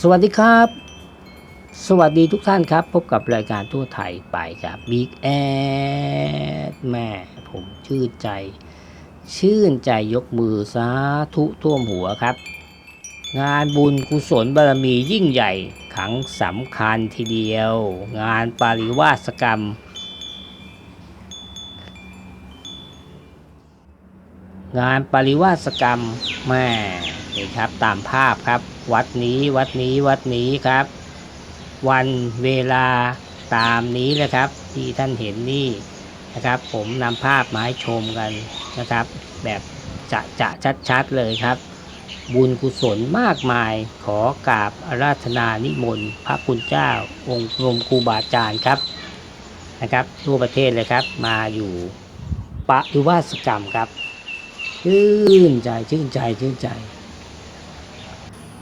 สวัสดีครับ สวัสดีทุกท่านครับ พบกับรายการทั่วไทยไปกับบิ๊กแอดแม่ผมชื่นใจ ชื่นใจยกมือสาธุท่วมหัวครับ งานบุญกุศลบารมียิ่งใหญ่ครั้งสำคัญทีเดียว งานปาริวาสกรรมงานปริวาสกรรมแม่นี่ครับตามภาพครับ วัดนี้วัดนี้วัดนี้ครับ วันเวลาตามนี้เลยครับ ที่ท่านเห็นนี่นะครับ ผมนำภาพมาให้ชมกันนะครับ แบบจะจะชัดๆเลยครับ บุญกุศลมากมายขอกราบอาราธนานิมนต์พระคุณเจ้า องค์รมครูบาอาจารย์ครับนะครับทั่วประเทศเลยครับ มาอยู่ปริวาสกรรมครับชื่นใจชื่นใจชื่นใจ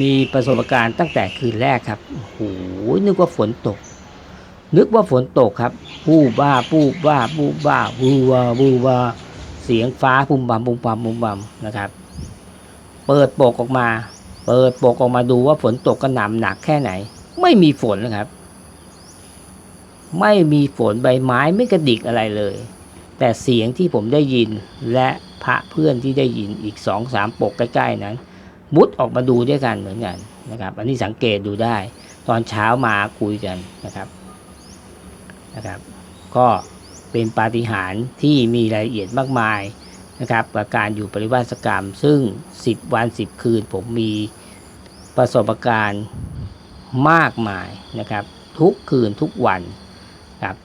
มีประสบการณ์ตั้งแต่คืนแรกครับโอ้โหนึกว่าฝนตก นึกว่าฝนตกครับปูบ้าปูบ้าปูบ้าบูวาบูวาเสียงฟ้าพุ่มบำพุ่มบำพุ่มบำนะครับ เปิดปกออกมา เปิดปกออกมาดูว่าฝนตกกระหน่ำหนักแค่ไหน ไม่มีฝนนะครับ ไม่มีฝนใบไม้ไม่กระดิกอะไรเลย แต่เสียงที่ผมได้ยินและพระเพื่อนที่ได้ยินอีกสองสามปกใกล้ๆนั้น มุดออกมาดูด้วยกันเหมือนกันนะครับ อันนี้สังเกตดูได้ ตอนเช้ามาคุยกันนะครับนะครับ ก็เป็นปาฏิหาริย์ที่มีรายละเอียดมากมายนะครับกับการอยู่ปริวาสกรรม ซึ่ง 10 วัน 10 คืนผมมีประสบการณ์มากมายนะครับ ทุกคืนทุกวันครับ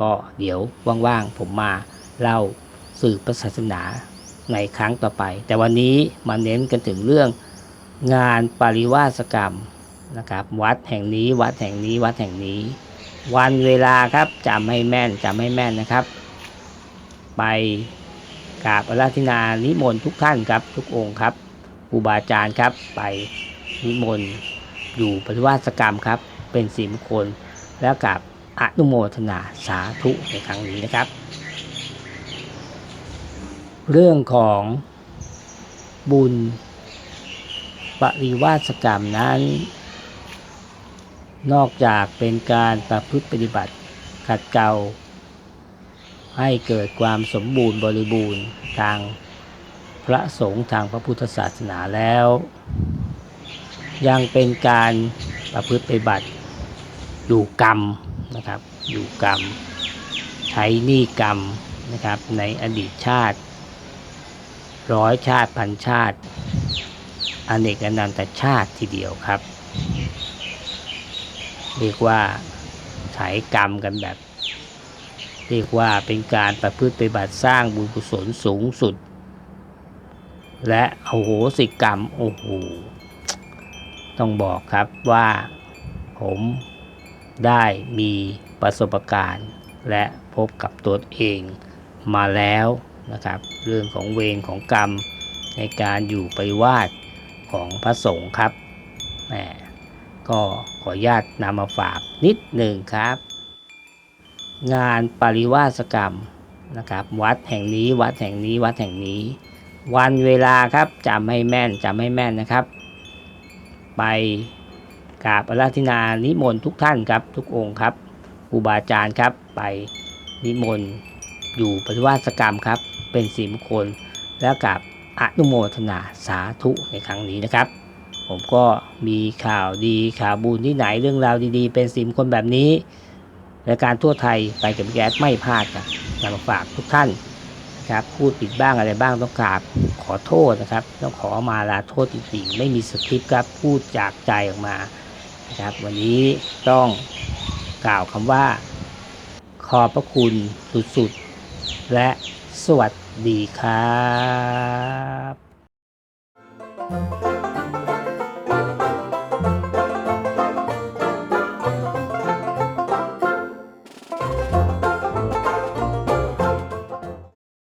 ก็เดี๋ยวว่างๆผมมาเล่าสื่อศาสนา ในครั้งต่อไป แต่วันนี้มาเน้นกันถึงเรื่องงานปริวาสกรรมนะครับ วัดแห่งนี้วัดแห่งนี้วัดแห่งนี้ วันเวลาครับจำให้แม่นจำให้แม่นนะครับ ไปกราบอาราธนานิมนต์ทุกท่านครับ ทุกองค์ครับครูบาอาจารย์ครับ ไปนิมนต์อยู่ปริวาสกรรมครับ เป็นสีมงคลแล้วกับอนุโมทนาสาธุในครั้งนี้นะครับ เรื่องของบุญปริวาสกรรมนั้น นอกจากเป็นการประพฤติปฏิบัติขัดเกลาให้เกิดความสมบูรณ์บริบูรณ์ทางพระสงฆ์ทางพระพุทธศาสนาแล้ว ยังเป็นการประพฤติปฏิบัติอยู่กรรมนะครับอยู่กรรม ใช้หนี้กรรมนะครับในอดีตชาติ ร้อยชาติพันชาติอเนกอนันตชาติทีเดียวครับ เรียกว่าใช้กรรมกันแบบ เรียกว่าเป็นการประพฤติปฏิบัติสร้างบุญกุศลสูงสุด และโอ้โหสิกรรมโอ้โหต้องบอกครับว่าผมได้มีประสบการณ์และพบกับตัวเองมาแล้ว นะครับ เรื่องของเวรของกรรมในการอยู่ปริวาสของพระสงฆ์ครับแหมก็ขออนุญาตนำมาฝากนิดหนึ่งครับ งานปริวาสกรรมนะครับ วัดแห่งนี้วัดแห่งนี้วัดแห่งนี้ วันเวลาครับจำให้แม่นจำให้แม่นนะครับ ไปกราบอาราธนานิมนต์ทุกท่านครับ ทุกองค์ครับครูบาอาจารย์ครับไปนิมนต์อยู่ปฏิวาสกรรมครับ เป็นสีมงคล แล้วกับอนุโมทนาสาธุในครั้งนี้นะครับ ผมก็มีข่าวดีข่าวบุญที่ไหนเรื่องราวดีๆ เป็นสีมงคลแบบนี้รายการทั่วไทยไปกับแก๊สไม่พลาดครับนำมาฝากทุกท่านนะครับพูดผิดบ้างอะไรบ้างต้องกราบขอโทษนะครับต้องขอมาลาโทษจริงๆไม่มีสคริปต์ครับพูดจากใจออกมานะครับ วันนี้ต้องกล่าวคำว่า ขอบพระคุณสุดๆ และ สวัสดีครับ